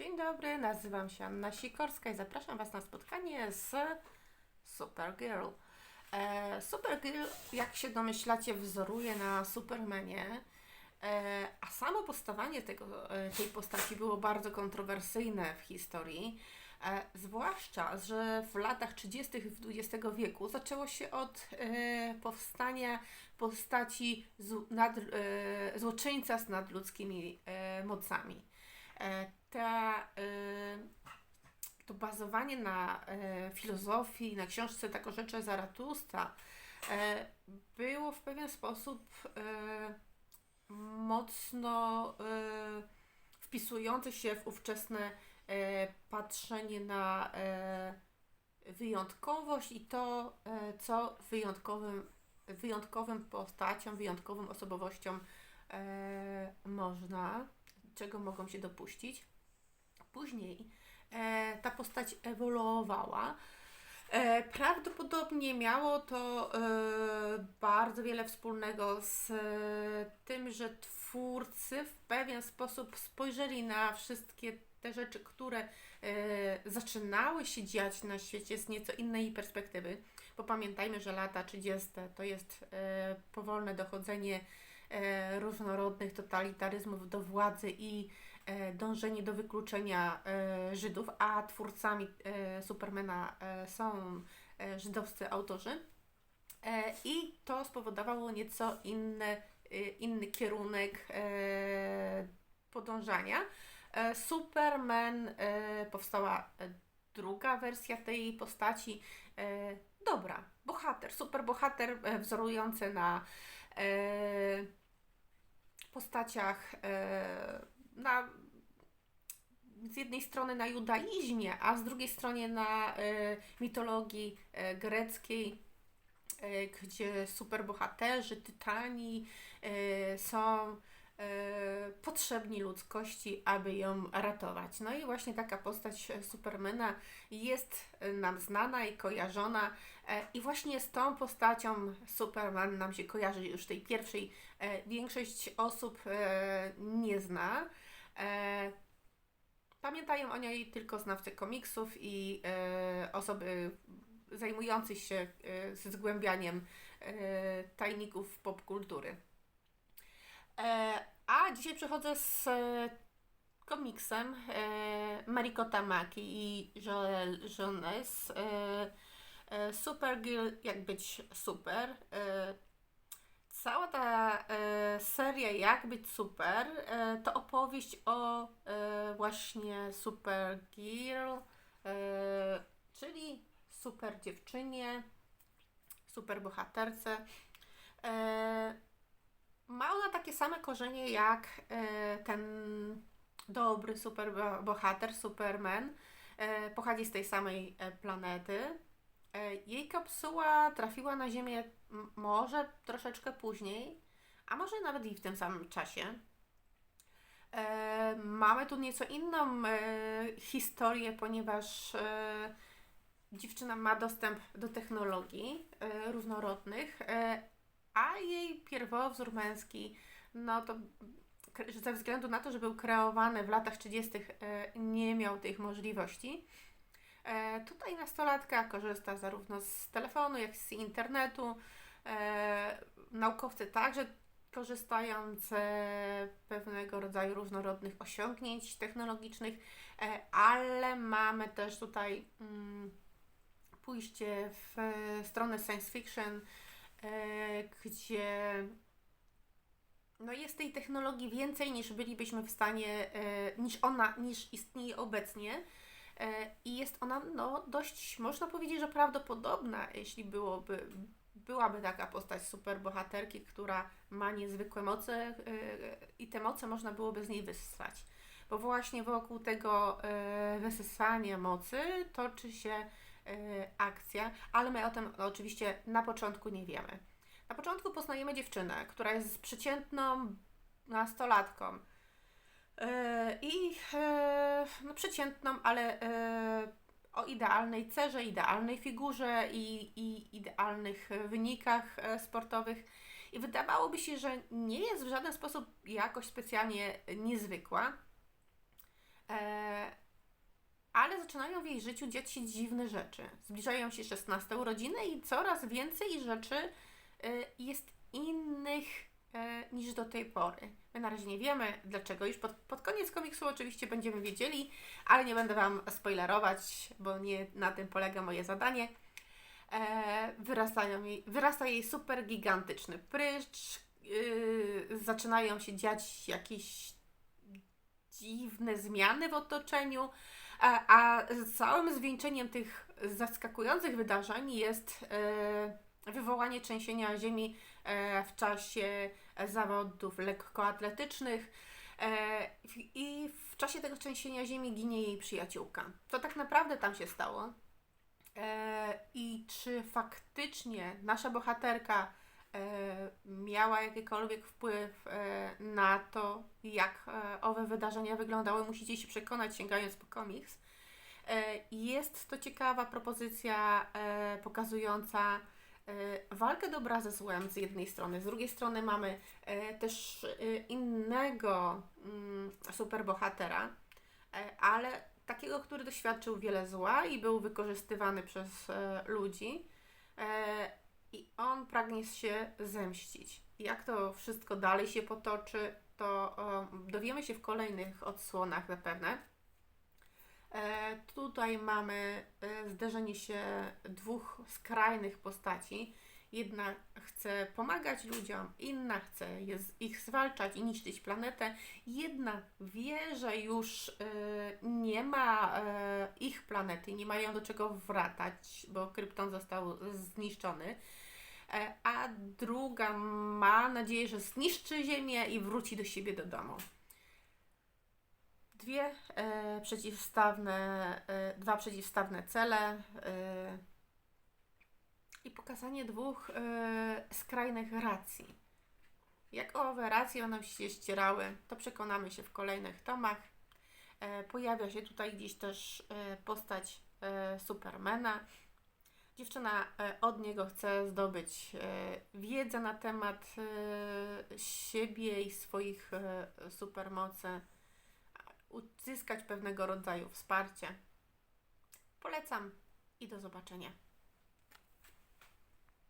Dzień dobry, nazywam się Anna Sikorska i zapraszam Was na spotkanie z Supergirl. E, Supergirl, jak się domyślacie, wzoruje na Supermanie, e, a samo postawanie tego, e, tej postaci było bardzo kontrowersyjne w historii. E, zwłaszcza, że w latach 30. XX wieku zaczęło się od e, powstania postaci z, nad, e, złoczyńca z nadludzkimi e, mocami. E, ta, e, to bazowanie na e, filozofii, na książce Tak rzeczy Zaratusta e, było w pewien sposób mocno wpisujące się w ówczesne patrzenie na wyjątkowość i to, co wyjątkowym, wyjątkowym postaciom, wyjątkowym osobowościom można, czego mogą się dopuścić. Później e, ta postać ewoluowała. E, prawdopodobnie miało to e, bardzo wiele wspólnego z e, tym, że twórcy w pewien sposób spojrzeli na wszystkie te rzeczy, które e, zaczynały się dziać na świecie z nieco innej perspektywy. Bo pamiętajmy, że lata 30. to jest e, powolne dochodzenie różnorodnych totalitaryzmów do władzy i e, dążenie do wykluczenia e, Żydów, a twórcami e, Supermana e, są e, żydowscy autorzy. E, I to spowodowało nieco inny, e, inny kierunek e, podążania. E, Superman e, powstała e, druga wersja tej postaci. E, dobra, bohater, superbohater e, wzorujący na e, postaciach e, na z jednej strony na judaizmie, a z drugiej strony na e, mitologii e, greckiej, gdzie superbohaterzy, tytani są potrzebni ludzkości, aby ją ratować. No i właśnie taka postać Supermana jest nam znana i kojarzona i właśnie z tą postacią Superman nam się kojarzy już tej pierwszej. E, większość osób e, nie zna. E, Pamiętają o niej tylko znawcy komiksów i e, osoby zajmujące się e, zgłębianiem e, tajników popkultury. E, a dzisiaj przechodzę z e, komiksem e, Mariko Tamaki i Joel Jones. E, Supergirl, jak być super. E, Cała ta e, seria Jak być super to opowieść o właśnie Supergirl, czyli super dziewczynie, super bohaterce. Ma ona takie same korzenie jak ten dobry super bo- bohater, Superman. Pochodzi z tej samej planety. E, Jej kapsuła trafiła na Ziemię może troszeczkę później, a może nawet i w tym samym czasie. E, mamy tu nieco inną e, historię, ponieważ dziewczyna ma dostęp do technologii różnorodnych, a jej pierwowzór męski, no to ze względu na to, że był kreowany w latach 30., e, nie miał tych możliwości. E, tutaj nastolatka korzysta zarówno z telefonu, jak i z internetu. E, naukowcy także korzystają z e, pewnego rodzaju różnorodnych osiągnięć technologicznych, e, ale mamy też tutaj mm, pójście w e, stronę science fiction, e, gdzie no jest tej technologii więcej niż bylibyśmy w stanie, e, niż ona, niż istnieje obecnie. E, I jest ona no, dość, można powiedzieć, że prawdopodobna, jeśli byłoby, byłaby taka postać superbohaterki, która ma niezwykłe moce e, i te moce można byłoby z niej wyssać. Bo właśnie wokół tego e, wysysania mocy toczy się akcja, ale my o tym no, oczywiście na początku nie wiemy. Na początku poznajemy dziewczynę, która jest przeciętną nastolatką. E, I e, no, przeciętną, ale e, o idealnej cerze, idealnej figurze i, i idealnych wynikach sportowych. I wydawałoby się, że nie jest w żaden sposób jakoś specjalnie niezwykła. Ale zaczynają w jej życiu dziać się dziwne rzeczy. Zbliżają się 16 urodziny i coraz więcej rzeczy jest innych niż do tej pory. My na razie nie wiemy dlaczego. Już pod, pod koniec komiksu oczywiście będziemy wiedzieli, ale nie będę Wam spoilerować, bo nie na tym polega moje zadanie. E, jej, wyrasta jej super gigantyczny pryszcz, yy, zaczynają się dziać jakieś dziwne zmiany w otoczeniu, a, a całym zwieńczeniem tych zaskakujących wydarzeń jest e, wywołanie trzęsienia ziemi e, w czasie zawodów lekkoatletycznych. E, I w czasie tego trzęsienia ziemi ginie jej przyjaciółka. Co tak naprawdę tam się stało? E, I czy faktycznie nasza bohaterka miała jakikolwiek wpływ na to, jak owe wydarzenia wyglądały, musicie się przekonać sięgając po komiks. Jest to ciekawa propozycja pokazująca walkę dobra ze złem z jednej strony, z drugiej strony mamy e, też e, innego mm, superbohatera, e, ale takiego, który doświadczył wiele zła i był wykorzystywany przez e, ludzi. E, I on pragnie się zemścić. Jak to wszystko dalej się potoczy, to e, dowiemy się w kolejnych odsłonach zapewne. E, tutaj mamy e, zderzenie się dwóch skrajnych postaci. Jedna chce pomagać ludziom, inna chce ich zwalczać i niszczyć planetę. Jedna wie, że już e, nie ma ich planety, nie mają do czego wracać, bo Krypton został zniszczony. A druga ma nadzieję, że zniszczy Ziemię i wróci do siebie do domu. Dwie e, przeciwstawne, e, dwa przeciwstawne cele e, i pokazanie dwóch e, skrajnych racji. Jak owe racje będą się ścierały, to przekonamy się w kolejnych tomach. E, pojawia się tutaj gdzieś też e, postać e, Supermana. Dziewczyna e, od niego chce zdobyć e, wiedzę na temat e, siebie i swoich e, supermocy, uzyskać pewnego rodzaju wsparcie. Polecam i do zobaczenia.